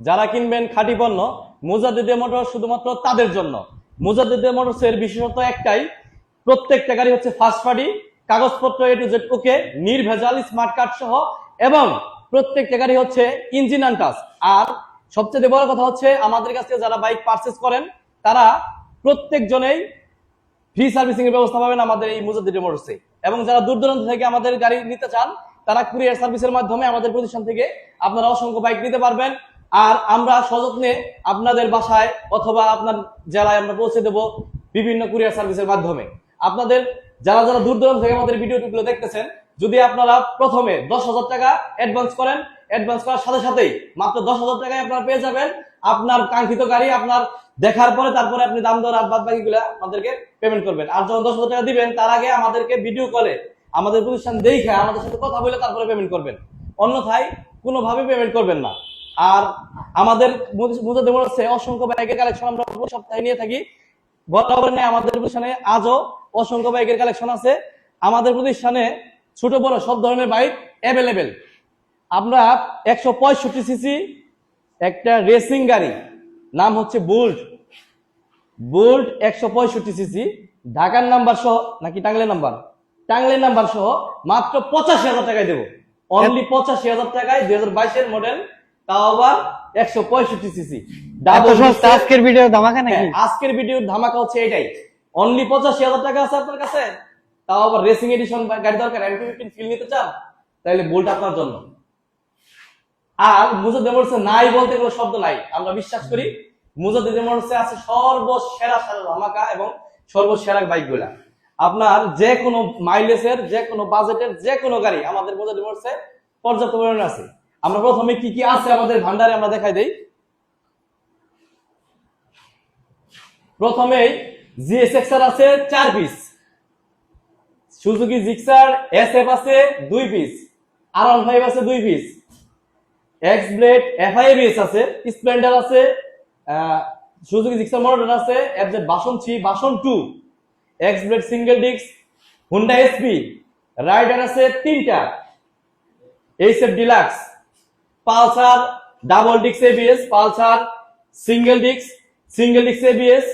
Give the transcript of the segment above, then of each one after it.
যারা কিনবেন খাঁটি পণ্য, মুজাদ্দিদে মোটর শুধুমাত্র তাদের জন্য। মুজাদ্দিদে মোটরসের বিশেষত একটাই, প্রত্যেকটা গাড়ি হচ্ছে ফার্স্ট পার্টি কাগজপত্র এ টু জেড ওকে নির্ভেজাল স্মার্ট কার্ড সহ, এবং প্রত্যেকটা গাড়ি হচ্ছে ইঞ্জিন আনটাস আর সবচেয়ে বড় কথা হচ্ছে, আমাদের কাছ থেকে যারা বাইক পারচেস করেন, তারা প্রত্যেকজনেই ফ্রি সার্ভিসিং এর ব্যবস্থা পাবেন আমাদের এই মুজাদ্দিদ মোটরসে। এবং যারা দূর দূরান্ত থেকে আমাদের গাড়ি নিতে চান, তারা কুরিয়ার সার্ভিসের মাধ্যমে আমাদের প্রতিষ্ঠান থেকে আপনারা অসংখ্য বাইক নিতে পারবেন। আর আমরা সযত্নে আপনাদের বাসায় অথবা আপনার জেলায় আমরা পৌঁছে দেব বিভিন্ন কুরিয়ার সার্ভিসের মাধ্যমে। আপনাদের যারা যারা দূর দূরান্ত থেকে আমাদের ভিডিওগুলো দেখতেছেন, যদি আপনারা প্রথমে দশ হাজার টাকা অ্যাডভান্স করেন অ্যাডভান্স করার সাথে সাথেই মাত্র দশ হাজার টাকায় আপনারা পেয়ে যাবেন আপনার কাঙ্ক্ষিত গাড়ি, আপনার দেখার পরে তারপরে আপনি দাম দর, আর বাদ বাকিগুলো আমাদেরকে পেমেন্ট করবেন। আর যখন দশ হাজার টাকা দিবেন, তার আগে আমাদেরকে ভিডিও কলে আমাদের প্রতিষ্ঠান দেখে আমাদের সাথে কথা বলে তারপরে পেমেন্ট করবেন। অন্যথায় কোনোভাবে পেমেন্ট করবেন না। আর আমাদের মুজাদের মনে হচ্ছে অসংখ্য বাইকের কালেকশন আমরা সপ্তাহে নিয়ে থাকি। বরাবর নেই আমাদের প্রতিষ্ঠানে আজও অসংখ্য বাইকের কালেকশন আছে। আমাদের প্রতিষ্ঠানে ছোট, বড় সব ধরনের বাইক অ্যাভেলেবেল আমরা একশো পঁয়ষট্টি সিসি একটা রেসিং গাড়ি, নাম হচ্ছে বুল্ট বুল্ট একশো পঁয়ষট্টি সিসি ঢাকার নাম্বার সহ, নাকি টাঙ্গলের নাম্বার টাঙ্গলের নাম্বার সহ মাত্র পঁচাশি হাজার টাকায় দেবো। অনলি পঁচাশি হাজার টাকায় দুই হাজার বাইশের মডেল তাও আবার একশো পঁয়ষট্টি সিসি আজকের ভিডিও ধামাকা নাকি? হ্যাঁ, আজকের ভিডিওর ধামাকা হচ্ছে এটাই। অনলি পঁচাশি হাজার টাকা আছে আপনার কাছে? তাও আবার রেসিং এডিশন গাড়ি দরকার এম ফিফটিন ফিল নিতে চান? তাহলে বোল্ট আপনার জন্য। আর মুজাদ্দিদ মোটরসে নাই বলতে কোনো শব্দ নাই। আমরা বিশ্বাস করি মুজাদ্দিদ মোটরসে আছে সর্বসেরা সেরা ধামাকা এবং সর্বসেরা বাইকগুলা। আপনার যে কোনো মাইলেজের যে কোনো বাজেটের যে কোনো গাড়ি আমাদের মোটরসে পর্যাপ্ত পরিমাণে আছে। আমরা প্রথমে কি কি আছে আমাদের ভান্ডারে আমরা দেখাই দেই। প্রথমেই জিএসএক্সআর আছে চার piece Suzuki Gixxer S F আছে দুই পিস আর ওয়ান ফাইভ আছে দুই piece x blade F I এফআইবিএস আছে স্প্লেন্ডার আছে সুজুকি জিক্সার মডেল আছে এফজেড বাসন থ্রি বাসন two x blade single disc Honda SP rider আছে তিনটা। H F deluxe Pulsar, double ডিক্স এবিএস পালসার, সিঙ্গেল ডিক্স সিঙ্গেল ডিক্স এবিএস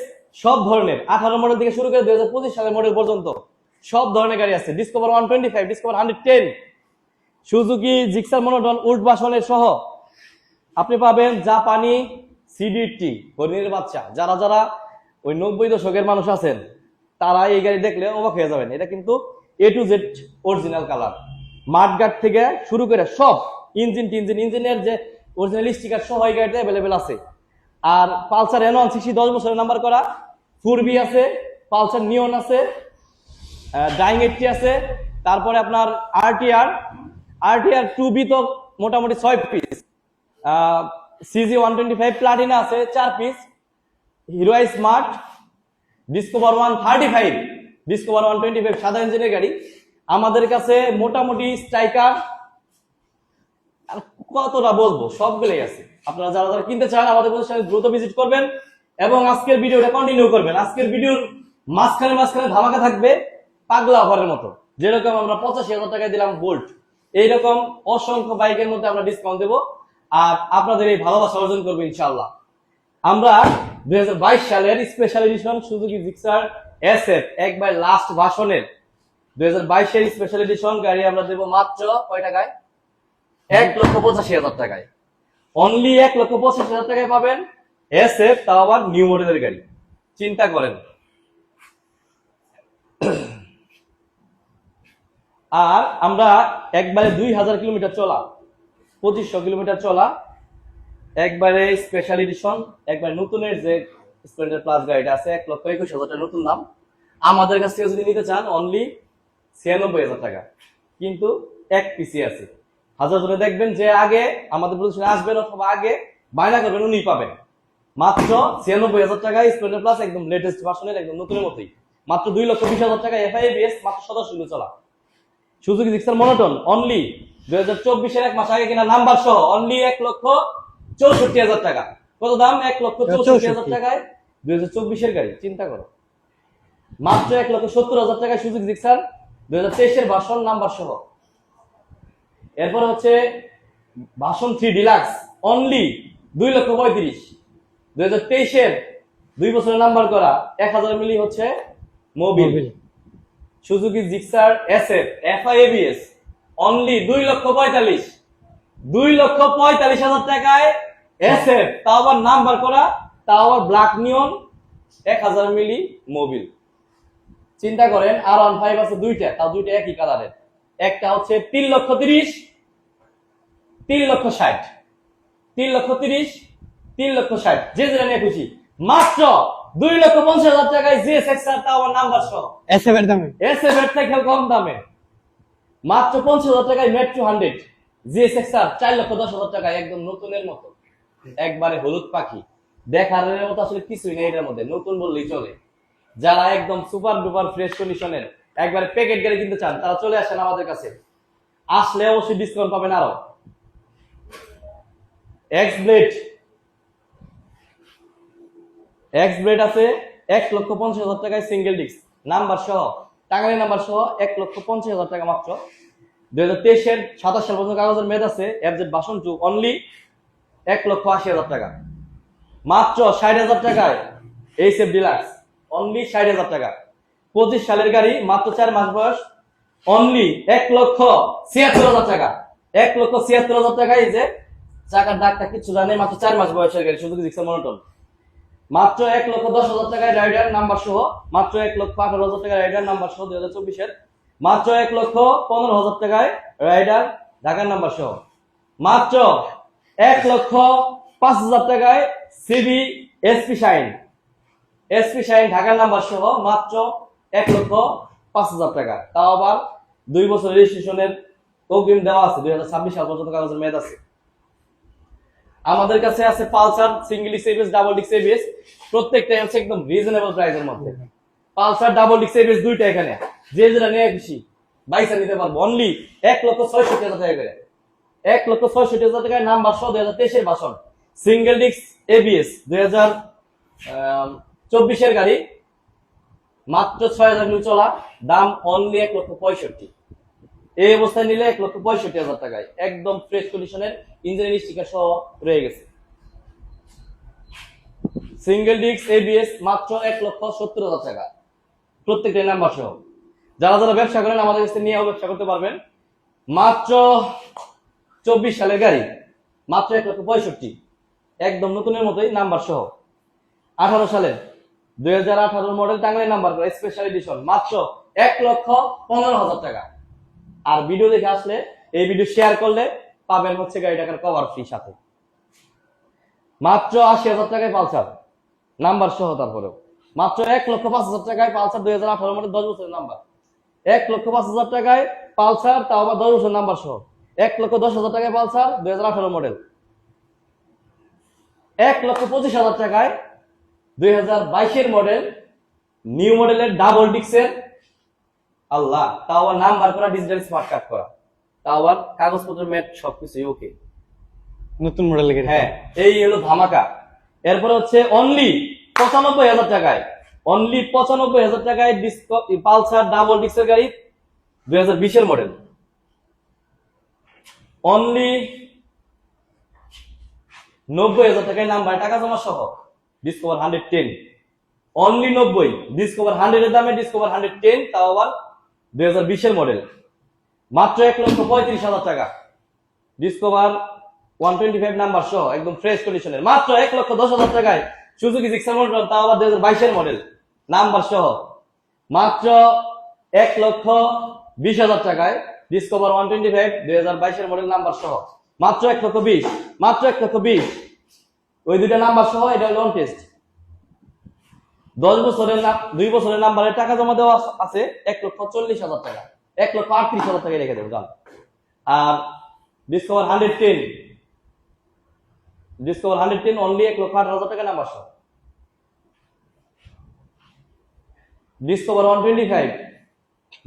সব ধরনের। আঠারো মডেল থেকে শুরু করে দুই হাজার পঁচিশ সালের মডেল পর্যন্ত সব ধরনের গাড়ি আছে। Discover one twenty five Discover hundred ten Suzuki Gixxer monotone উল্ট বাসনের সহ। আপনি পাবেন জাপানি সিডিটি হরিণের বাচ্চা। যারা যারা ওই নব্বই দশকের মানুষ আছেন, তারা এই গাড়ি দেখলে অবাক হয়ে যাবেন। এটা কিন্তু A to Z original colour মাঠগাট থেকে শুরু করে সব ইঞ্জিন টিঞ্জিন ইঞ্জিনের যে অরিজিনাল স্টিকার সহ এই গাড়িতে অ্যাভেলেবেল আছে। আর পালসার এন ওয়ান সিক্সটি দশ বছরের নাম্বার করা। ফুরবি আছে, পালসার নিয়ন আছে ডাইং এইটটি আছে। তারপরে আপনার আরটিআর আরটিআর টু বি তো মোটামুটি ছয় piece CG one twenty five Platina আছে, চার piece Hero smart Discover one thirty five Discover one twenty five সাদা ইঞ্জিনের গাড়ি। আমাদের কাছে মোটামুটি স্ট্রাইকার কতটা বলব? সবগুলোই আছে। আপনারা যারা যারা কিনতে চান, আমাদের প্রতিষ্ঠানে দ্রুত ভিজিট করবেন এবং আজকের ভিডিওটা কন্টিনিউ করবেন। আজকের ভিডিওর মাঝখানে মাঝখানে ধামাকা থাকবে পাগলা অফারের মতো। যেরকম আমরা পঁচাশি হাজার টাকায় দিলাম বোল্ট এইরকম অসংখ্য বাইকের মধ্যে আমরা ডিসকাউন্ট দেবো আর আপনাদের এই ভালোবাসা অর্জন করব ইনশাল্লাহ আমরা দুই হাজার বাইশ সালের special edition Suzuki Gixxer S F একবার লাস্ট ভাষণের দুই হাজার বাইশের স্পেশাল এডিশন গাড়ি আমরা দেবো মাত্র কয় টাকায়? এক লক্ষ পঁচাশি হাজার টাকায়। অনলি এক লক্ষ পঁচাশি হাজার টাকায় পাবেন এস এফ তাও আবার নিউ মডেলের গাড়ি। চিন্তা করেন। আর আমরা একবারে দুই হাজার কিলোমিটার চলা, পঁচিশশো কিলোমিটার চলা, একবারে স্পেশাল এডিশন একবার নতুনের যে স্প্লেন্ডার প্লাস গাড়িটা আছে, এক লক্ষ একুশ হাজার টাকা নতুন দাম। আমাদের কাছ থেকে যদি নিতে চান অনলি ছিয়ানব্বই হাজার টাকা। কিন্তু এক পিসি আছে। হাজার জনে দেখবেন যে আগে আমাদের প্রতিষ্ঠানে আসবেন অথবা আগে বায়না করবেন উনি পাবেন। মাত্র ছিয়ানব্বই হাজার টাকায় স্প্লেন্ডার প্লাস একদম লেটেস্ট ভার্সনের একদম নতুনের মতোই। মাত্র দুই লক্ষ বিশ হাজার টাকা এফআইবিএস মাত্র সদস্য চলা। সুজুকি জিক্সার মনোটন অনলি দুই হাজার চব্বিশের এক মাস আগে কিনা নাম্বার সহ অনলি এক লক্ষ চৌষট্টি হাজার টাকা। কত দাম? এক লক্ষ চৌষট্টি। হাজার টাকায় দুই হাজার চব্বিশের গাড়ি চিন্তা করো। মাত্র এক লক্ষ সত্তর হাজার টাকায় সুজুকি জিক্সার দুই হাজার তেইশের ভাষণ নাম্বার সহ। এরপর হচ্ছে ভাষণ থ্রি ডিলাক্স অনলি দুই লক্ষ পঁয়ত্রিশ। দুই হাজার তেইশের দুই বছরের নাম্বার করা এক হাজার মিলি হচ্ছে Mobil. Suzuki Gixxer S F F I ABS only দুই লক্ষ পঁয়তাল্লিশ। দুই লক্ষ পঁয়তাল্লিশ হাজার টাকায় এস এফ তাও আবার নাম্বার করা তাও আবার ব্ল্যাক নিয়ন এক হাজার মিলি মোবিল। চিন্তা করেন আর ওয়ান ফাইভ আছে দুইটা তাও দুইটা একই কালারের একটা হচ্ছে তিন লক্ষ তিরিশ তিন লক্ষ ষাট। তিন লক্ষ তিরিশ তিন লক্ষ ষাট। যে যেটা নিয়ে খুশি। মাত্র দুই লক্ষ পঞ্চাশ হাজার টাকায় যে সেক্সার তাও আবার নাম্বার সহ। এসএফ এর দামে। এসএফ এর থেকে কম দামে। মাত্র পঞ্চাশ হাজার টাকায় মেট্রো হান্ড্রেড জিএসএক্সআর চার লক্ষ দশ হাজার টাকায় একদম নতুনের মতো। একবারে হলুদ পাখি। দেখার মতো আসলে কিছুই নেই এটার মধ্যে। নতুন বললেই চলে। যারা একদম সুপার ডুপার ফ্রেশ কন্ডিশনের একবারে প্যাকেট গাড়ি কিনতে চান, তারা চলে আসেন আমাদের কাছে। আসলে অবশ্যই ডিসকাউন্ট পাবেন আরও। এক্স ব্লেড এক্স ব্লেড আছে এক লক্ষ পঞ্চাশ হাজার টাকায় সিঙ্গেল ডিস্ক নাম্বার সহ টাঙ্গালি নাম্বার সহ এক লক্ষ পঞ্চাশ হাজার টাকা মাত্র। দুই হাজার তেইশের সাতাশ সাল পর্যন্ত কাগজের মেয়াদ আছে এফজেড বাসন টু অনলি এক লক্ষ আশি হাজার টাকা। মাত্র ষাট হাজার টাকায় এই সেফ ডিলাক্স অনলি ষাট হাজার টাকা। পঁচিশ সালের গাড়ি, মাত্র চার মাস বয়স অনলি এক লক্ষ ছিয়াত্তর হাজার টাকা। এক লক্ষ ছিয়াত্তর হাজার টাকা এই যে চাকার ডাকটা কিছু জানে, মাত্র চার মাস বয়সের গাড়ি, শুধু রিক্সা মনোটন? মাত্র এক লক্ষ দশ হাজার টাকায় রাইডার নাম্বার সহ, মাত্র এক লক্ষ আঠারো হাজার টাকায় রাইডার নাম্বার সহ দুই হাজার চব্বিশের, মাত্র এক লক্ষ পনেরো হাজার টাকায় রাইডার ঢাকার নাম্বার সহ। মাত্র এক লক্ষ পাঁচ হাজার টাকায় CB SP Shine SP Shine ঢাকার নাম্বার সহ, মাত্র এক লক্ষ পাঁচ হাজার টাকা। তাও আবার দুই বছর রেজিস্ট্রেশনের অগ্রিম দেওয়া আছে, দুই হাজার ছাব্বিশ সাল পর্যন্ত কাগজের মেয়াদ আছে। আমাদের কাছে আছে পালসার সিঙ্গেল এবিএস ডাবল ডিক্স এবিএস প্রত্যেকটাই হচ্ছে একদম রিজনেবল প্রাইসের মধ্যে। পালসার ডাবল ডিক্স এবিএস দুইটা এখানে। যে যেটা নিয়ে খুশি, বাইসা নিতে পারব। অনলি এক লক্ষ ছয়ষট্টি হাজার টাকা করে। এক লক্ষ ছয়ষট্টি হাজার টাকায় নাম্বার সহ দুই হাজার তেইশের বাসন। সিঙ্গেল ডিক্স এবিএস দুই হাজার চব্বিশের গাড়ি মাত্র ছয় হাজার চলা, দাম অনলি এক লক্ষ পঁয়ষট্টি। এই অবস্থায় নিলে এক লক্ষ পঁয়ষট্টি হাজার টাকায়। একদম ফ্রেশ কন্ডিশনের ইঞ্জিনিয়ারিং স্টিকার সহ রয়ে গেছে। সিঙ্গেল ডিস্ক এবিএস মাত্র এক লক্ষ সত্তর হাজার টাকা। প্রত্যেকটা নাম্বার সহ। যারা যারা ব্যবসা করেন, আমাদের কাছে নিয়েও ব্যবসা করতে পারবেন। মাত্র চব্বিশ সালের গাড়ি, মাত্র এক লক্ষ পঁয়ষট্টি। একদম নতুনের মতোই নাম্বার সহ। আঠারো সালের দুই হাজার আঠারো model Tangail number special edition মাত্র এক লক্ষ পনেরো হাজার টাকা। আর ভিডিও দেখে আসলে এই ভিডিও শেয়ার করলে পাবেন হচ্ছে গাড়ি টাকার কভার ফ্রি সাথে। মাত্র আশি হাজার টাকায় পালসার নাম্বার সহ তারপরেও। মাত্র এক লক্ষ পাঁচ হাজার টাকায় পালসার দুই হাজার আঠারো মডেল দশ বছরের নাম্বার এক লক্ষ পাঁচ হাজার টাকায় পালসার, তাও আবার দশ বছরের নাম্বার সহ। এক লক্ষ দশ হাজার টাকায় পালসার, দুই হাজার আঠারো মডেল এক লক্ষ পঁচিশ হাজার টাকায় দুই হাজার বাইশের মডেল নিউ মডেলের ডাবল ডিক্সের আল্লাহ আবার নাম্বার করা ডিজিটাল স্মার্ট কার্ড করা। আবার কাগজপত্র ম্যাট সবকিছুই ওকে নতুন মডেল হ্যাঁ এই হলো ধামাকা। এরপরে হচ্ছে অনলি পঁচানব্বই হাজার টাকায়। অনলি পঁচানব্বই হাজার টাকায় ডিসকো পালসার ডাবল ডিক্সের গাড়ি দুই হাজার বিশের মডেল অনলি নব্বই হাজার টাকায় নাম্বার টাকা জমা সহ। ডিসকভার হান্ড্রেড টেন অনলি নব্বই. ডিসকভার হান্ড্রেডের দামে ডিসকভার হান্ড্রেড টেন তাও আবার দুই হাজার বিশের মডেল মাত্র এক লক্ষ পঁয়ত্রিশ হাজার টাকা। Discover one twenty five number সহ একদম ফ্রেশ কন্ডিশনের মাত্র এক লক্ষ দশ হাজার টাকায় সুজুকি জিক্সার মডেল তাও আবার দুই হাজার বাইশের মডেল নাম্বার সহ। মাত্র এক লক্ষ বিশ হাজার টাকায় ডিসকভার ওয়ান টোয়েন্টি ফাইভ দুই হাজার বাইশের মডেল নাম্বার সহ। মাত্র এক লক্ষ বিশ। মাত্র এক লক্ষ বিশ। ওই দুইটা নাম্বার সহ এটা লন টেস্ট দশ বছরের দুই বছরের নাম্বারে টাকা জমা দেওয়া আছে এক লক্ষ চল্লিশ হাজার টাকা। এক লক্ষ আটত্রিশ হাজার টাকা রেখে দেবো যান আর Discover hundred ten Discover hundred ten only এক লক্ষ আঠারো হাজার টাকা নাম্বার সহ। ডিসকভার ওয়ান টোয়েন্টি ফাইভ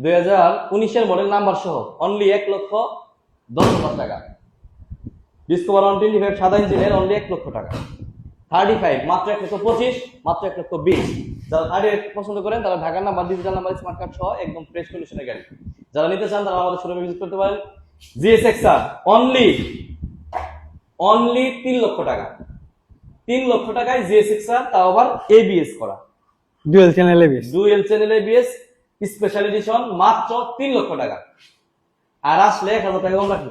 দুই হাজার উনিশের মডেল নাম্বার সহ অনলি এক লক্ষ দশ হাজার টাকা। ডিসকভার ওয়ান টোয়েন্টি ফাইভ সাদা ইঞ্জিনের অনলি এক লক্ষ টাকা। থার্টি ফাইভ মাত্র এক লক্ষ পঁচিশ মাত্র এক লক্ষ বিশ। যারা থার্টি পছন্দ করেন তারা ঢাকার number digital number smart card সহ একদম ফ্রেশ কন্ডিশনের গাড়ি। যারা নিতে চান তারা আমাদের শোরুমে ভিজিট করতে পারেন। অনলি অনলি তিন লক্ষ টাকা। তিন লক্ষ টাকায় তাও আবার এবিএস করা। Dual channel ABS dual channel ABS special edition মাত্র তিন লক্ষ টাকা। আর আসলে এক হাজার টাকা কম রাখল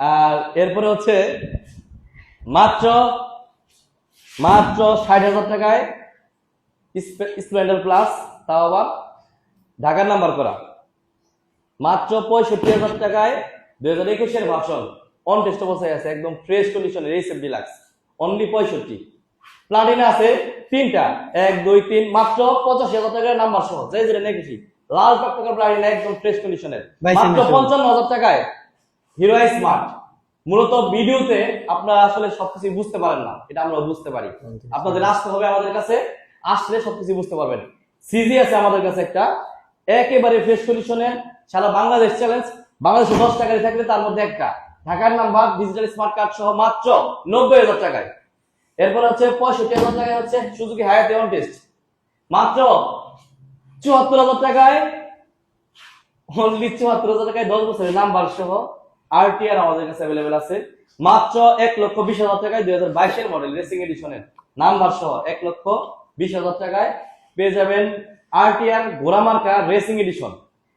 আর এরপরে হচ্ছে মাত্র মাত্র ষাট হাজার টাকায় স্প্লেন্ডার প্লাস তাও আবার ঢাকার নাম্বার করা। মাত্র পঁয়ষট্টি হাজার টাকায় দুই হাজার একুশের ভাষণ অন টেস্ট অবস্থায় আছে একদম ফ্রেশ কন্ডিশনের এই সেফ ডিলাক্স অনলি পঁয়ষট্টি। প্লাটিনা আছে তিনটা এক দুই তিন মাত্র পঁচাশি হাজার টাকার নাম্বার সহ যে যেটা নেকেছি লাল টকটকা প্লাটিনা একদম ফ্রেশ কন্ডিশনের মাত্র পঞ্চান্ন হাজার টাকায় হিরো স্মার্ট। মূলত ভিডিওতে আপনারা আসলে সবকিছু বুঝতে পারেন না। এটা আমরা বুঝতে পারি। আপনাদের আসতে হবে আমাদের কাছে। আসলে সবকিছু বুঝতে পারবেন। সিজি আছে আমাদের কাছে একটা। একেবারে ফ্রেশ কন্ডিশনের সারা বাংলাদেশ চ্যালেঞ্জ বাংলাদেশে দশ টাকায় থাকলে তার মধ্যে একটা। ঢাকার নাম্বার ডিজিটাল স্মার্ট কার্ড সহ মাত্র নব্বই হাজার টাকায়। এরপর হচ্ছে পঁয়ষট্টি হাজার টাকায় হচ্ছে সুজুকি হায়াতে অন টেস্ট মাত্র চুয়াত্তর হাজার টাকায় অনলি চুয়াত্তর হাজার টাকায় দশ বছরের নাম্বার সহ আরটিআর আমাদের কাছে অ্যাভেলেবেল আছে। মাত্র এক লক্ষ বিশ হাজার টাকায় দুই হাজার বাইশের মডেল রেসিং এডিশনের নাম্বার সহ এক লক্ষ বিশ হাজার টাকায় পেয়ে যাবেন আরটিআর ঘোড়ামার্কা রেসিং এডিশন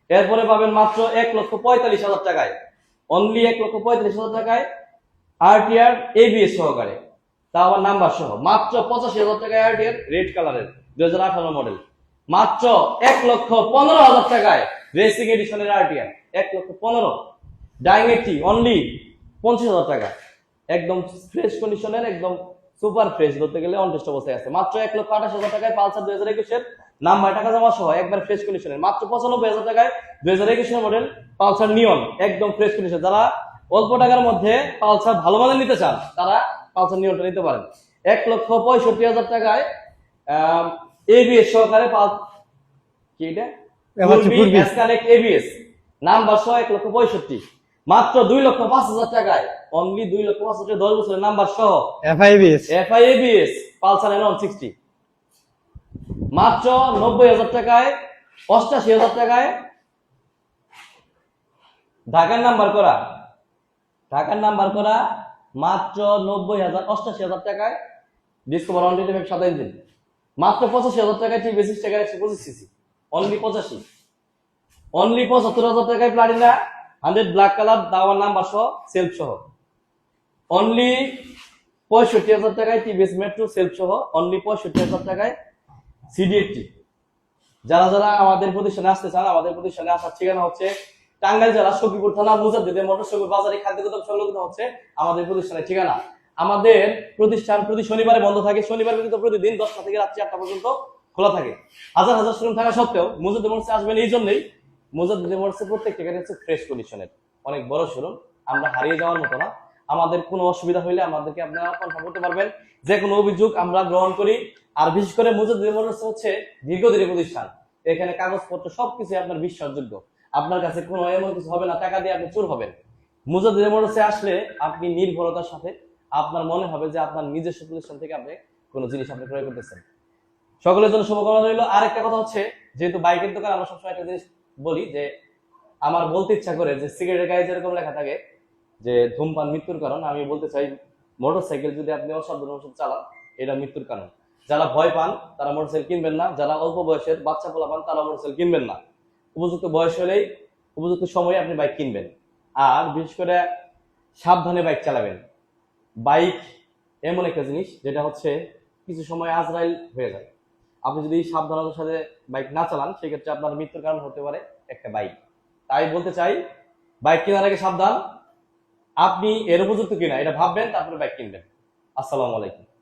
এরপরে পাবেন মাত্র এক লক্ষ পঁয়তাল্লিশ হাজার টাকায়। অনলি এক লক্ষ পঁয়তাল্লিশ হাজার টাকায় আরটিআর এবিএস সহকারে। তাও আবার নাম্বার সহ। মাত্র পঁচাশি হাজার টাকায় আরটিআর রেড কালারের দুই হাজার আঠারো মডেল মাত্র এক লক্ষ পনেরো হাজার টাকায় রেসিং এডিশনের আরটিআর এক লক্ষ পনেরো ডাইনেটি অনলি পঞ্চাশ হাজার টাকা। একদম ফ্রেশ কন্ডিশনের একদম সুপার ফ্রেশ ধরতে গেলে অনটেস্ট অবস্থায় আছে। মাত্র এক লক্ষ আঠাশ হাজার টাকায় পালসার দুই হাজার একুশের নাম্বার টাকা জমা সহ একবার ফ্রেশ কন্ডিশনের মাত্র পঁচানব্বই হাজার টাকায় দুই হাজার একুশের মডেল পালসার নিয়ন একদম ফ্রেশ কন্ডিশন যারা অল্প টাকার মধ্যে পালসার ভালো মানের নিতে চান তারা পালসার নিয়নটা নিতে পারেন। এক লক্ষ পঁয়ষট্টি হাজার টাকায় এবিএস সহকারে পাল কি এটা। এবিএস নাম্বার সহ এক লক্ষ পঁয়ষট্টি। মাত্র দুই লক্ষ পাঁচ হাজার টাকায় অনলি দুই লক্ষ পাঁচ হাজার দশ বছরের নাম্বার সহ FI ABS FI ABS Pulsar N sixty মাত্র নব্বই হাজার টাকায় অষ্টাশি হাজার টাকায় ঢাকার নাম্বার করা। ঢাকার নাম্বার করা মাত্র নব্বই হাজার অষ্টাশি হাজার টাকায় ডিসকভার ওয়ান টোয়েন্টি ফাইভ সাদা ইঞ্জিন মাত্র পঁচাশি হাজার টাকায় টি বেসিস টাকায় একশো পঁচিশ সিসি অনলি পঁচাশি। অনলি পঁচাত্তর হাজার টাকায় প্লাটিনা হান্ড্রেড ব্ল্যাক কালার, দাওয়ার নাম্বার সহ সেলফ সহ। অনলি পঁয়ষট্টি হাজার টাকায় টিভিএস মেট্রো সেলফ সহ অনলি পঁয়ষট্টি হাজার টাকায় সিডি এইটটি যারা যারা আমাদের প্রতিষ্ঠানে আসতে চান, আমাদের প্রতিষ্ঠানে আসার ঠিকানা হচ্ছে টাঙ্গাইল জেলা সখীপুর থানা, মুজাদ্দিদে মোটর সখীপুর বাজারে খাদ্য সংলগ্ন হচ্ছে আমাদের প্রতিষ্ঠানের ঠিকানা। আমাদের প্রতিষ্ঠান প্রতি শনিবারে বন্ধ থাকে, শনিবার ব্যতীত প্রতিদিন দশটা থেকে রাত চারটা পর্যন্ত খোলা থাকে। হাজার হাজার শোরুম থাকা সত্ত্বেও মুজাদ্দিদ মোটরসে আসবেন এই জন্যই মুজাদ্দিদ মোটরসে প্রত্যেকটা গাড়ি হচ্ছে ফ্রেশ কন্ডিশনের অনেক বড় শোরুম আমরা হারিয়ে যাওয়ার মতো না। আমাদের কোনো অসুবিধা হইলে আমাদেরকে আপনারা কনফার্ম করতে পারবেন। যে কোনো অভিযোগ আমরা গ্রহণ করি। আর বিশেষ করে মুজাদ্দিদ মোটরস হচ্ছে দীর্ঘদিনের প্রতিষ্ঠান। এখানে কাগজপত্র সবকিছু আপনার বিশ্বাসযোগ্য। আপনার কাছে কোনো এমন কিছু হবে না, টাকা দিয়ে আপনি চোর হবেন। মুজাদ্দিদ মোটরসে আসলে আপনি নির্ভরতার সাথে আপনার মনে হবে যে আপনার নিজস্ব প্রতিষ্ঠান থেকে আপনি কোনো জিনিস আপনি ক্রয় করতেছেন। সকলের জন্য শুভকামনা রইল। আরেকটা কথা হচ্ছে, যেহেতু বাইকের দোকান, আমরা সবসময় একটা জিনিস বলি যে আমার বলতে ইচ্ছা করে যে সিগারেটের গায়ে যেরকম লেখা থাকে যে ধূমপান মৃত্যুর কারণ, আমি বলতে চাই মোটরসাইকেল যদি আপনি অসাবধান ওষুধ চালান, এটা মৃত্যুর কারণ। যারা ভয় পান, তারা মোটরসাইকেল কিনবেন না। যারা অল্প বয়সের বাচ্চা পোলা পান তারা মোটরসাইকেল কিনবেন না। উপযুক্ত বয়স হলেই উপযুক্ত সময়ে আপনি বাইক কিনবেন। আর বিশেষ করে সাবধানে বাইক চালাবেন। বাইক এমন একটা জিনিস, যেটা হচ্ছে কিছু সময় আজরাইল হয়ে যায়। আপনি যদি সাবধানতার সাথে বাইক না চালান, সেক্ষেত্রে আপনার মৃত্যুর কারণ হতে পারে একটা বাইক। তাই বলতে চাই, বাইক কেনার আগে সাবধান। আপনি এর উপযুক্ত কিনা, এটা ভাববেন, তারপরে বাইক কিনবেন। আসসালামু আলাইকুম।